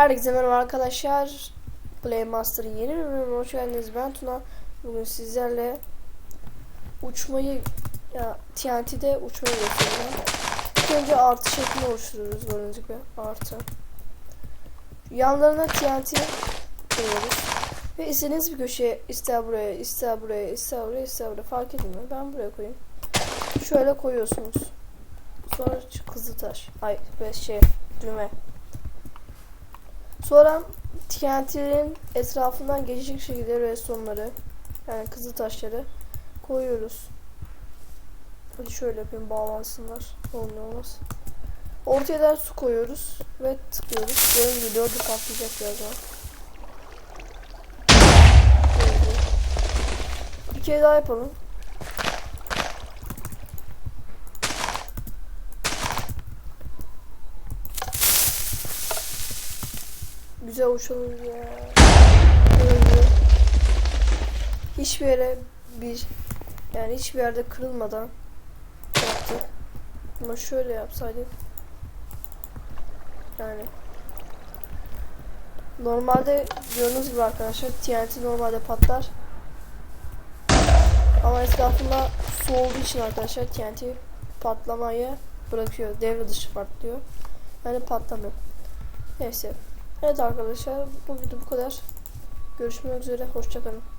Herkese merhaba arkadaşlar. Playmaster'ın yeni bir bölümüne hoş geldiniz. Ben Tuna. Bugün sizlerle uçmayı ya TNT'de uçmayı göstereceğim. Önce artı şeklini oluşturuyoruz gördüğünüz gibi. Artı. Yanlarına TNT koyuyoruz. Ve istediğiniz bir köşeye ister buraya, ister buraya, ister buraya, ister buraya fark etmiyor. Ben buraya koyayım. Şöyle koyuyorsunuz. Sonra kızıl taş. Ay şey düğme. Sonra TNT'lerin etrafından geçecek şekilde redstone'ları yani kızıl taşları koyuyoruz. Hadi şöyle yapayım bağlansınlar. Olmuyor olmaz. Ortaya da su koyuyoruz ve tıklıyoruz. Gördüğünüz gibi dördü patlayacak birazdan. Bir kere daha yapalım. Güzel uçalım ya. Böyle. Hiçbir yere bir yani hiçbir yerde kırılmadan yaptık. Ama şöyle yapsaydık yani normalde gördüğünüz gibi arkadaşlar TNT normalde patlar. Ama etrafında su olduğu için arkadaşlar TNT patlamayı bırakıyor. Devre dışı patlıyor. Yani patlamıyor. Neyse. Evet arkadaşlar bu video bu kadar. Görüşmek üzere. Hoşçakalın.